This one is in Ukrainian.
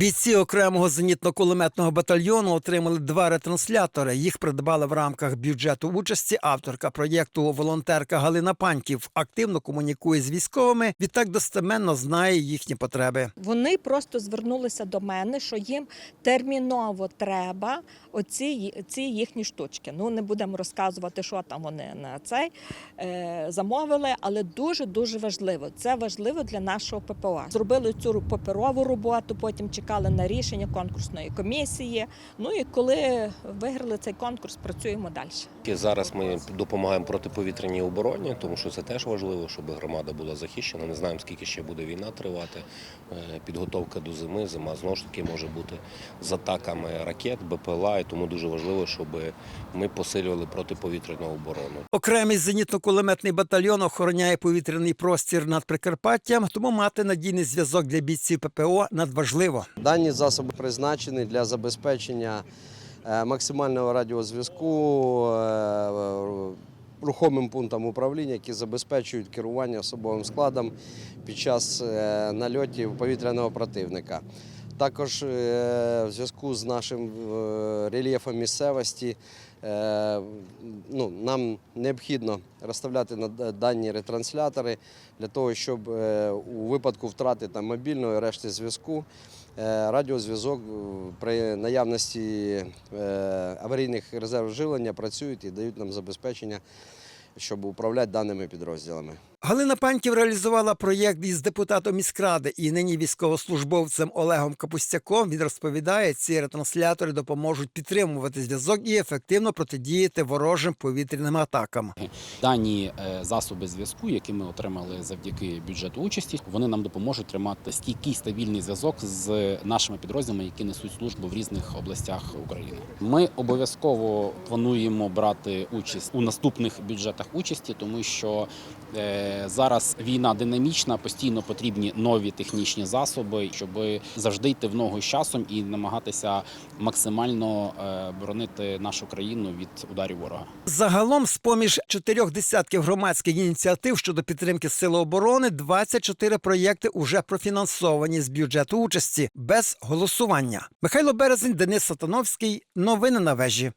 Бійці окремого зенітно-кулеметного батальйону отримали два ретранслятори. Їх придбали в рамках бюджету участі. Авторка проєкту волонтерка Галина Паньків активно комунікує з військовими. Відтак достеменно знає їхні потреби. Вони просто звернулися до мене, що їм терміново треба оці, ці їхні штучки. Ну не будемо розказувати, що там вони на цей е, замовили, але дуже дуже важливо. Це важливо для нашого ППО. Зробили цю паперову роботу, потім чекали на рішення конкурсної комісії. Ну і коли виграли цей конкурс, працюємо далі. Зараз ми допомагаємо протиповітряній обороні, тому що це теж важливо, щоб громада була захищена. Не знаємо, скільки ще буде війна тривати. Е, Підготовка до зими, зима знову ж таки може бути з атаками ракет, БПЛА, і тому дуже важливо, щоб ми посилювали протиповітряну оборону. Окремий зенітно-кулеметний батальйон охороняє повітряний простір над Прикарпаттям, тому мати надійний зв'язок для бійців ППО надважливо. Дані засоби призначені для забезпечення е, максимального радіозв'язку е, рухомим пунктам управління, які забезпечують керування особовим складом під час е, нальотів повітряного противника. Також е, в зв'язку з нашим е, рельєфом місцевості е, ну, нам необхідно розставляти дані ретранслятори для того, щоб у випадку втрати там, мобільного решти зв'язку радіозв'язок при наявності аварійних резервів живлення працюють і дають нам забезпечення, щоб управляти даними підрозділами. Галина Паньків реалізувала проєкт із депутатом міськради і нині військовослужбовцем Олегом Капустяком. Він розповідає, ці ретранслятори допоможуть підтримувати зв'язок і ефективно протидіяти ворожим повітряним атакам. Дані е, засоби зв'язку, які ми отримали завдяки бюджету участі, вони нам допоможуть тримати стійкий стабільний зв'язок з нашими підрозділами, які несуть службу в різних областях України. Ми обов'язково плануємо брати участь у наступних бюджетах участі, тому що е, зараз війна динамічна, постійно потрібні нові технічні засоби, щоб завжди йти в ногу з часом і намагатися максимально е, боронити нашу країну від ударів ворога. Загалом, з поміж чотирьох десятків громадських ініціатив щодо підтримки сил оборони, 24 проєкти уже профінансовані з бюджету участі без голосування. Михайло Березень, Денис Сатановський. Новини на вежі.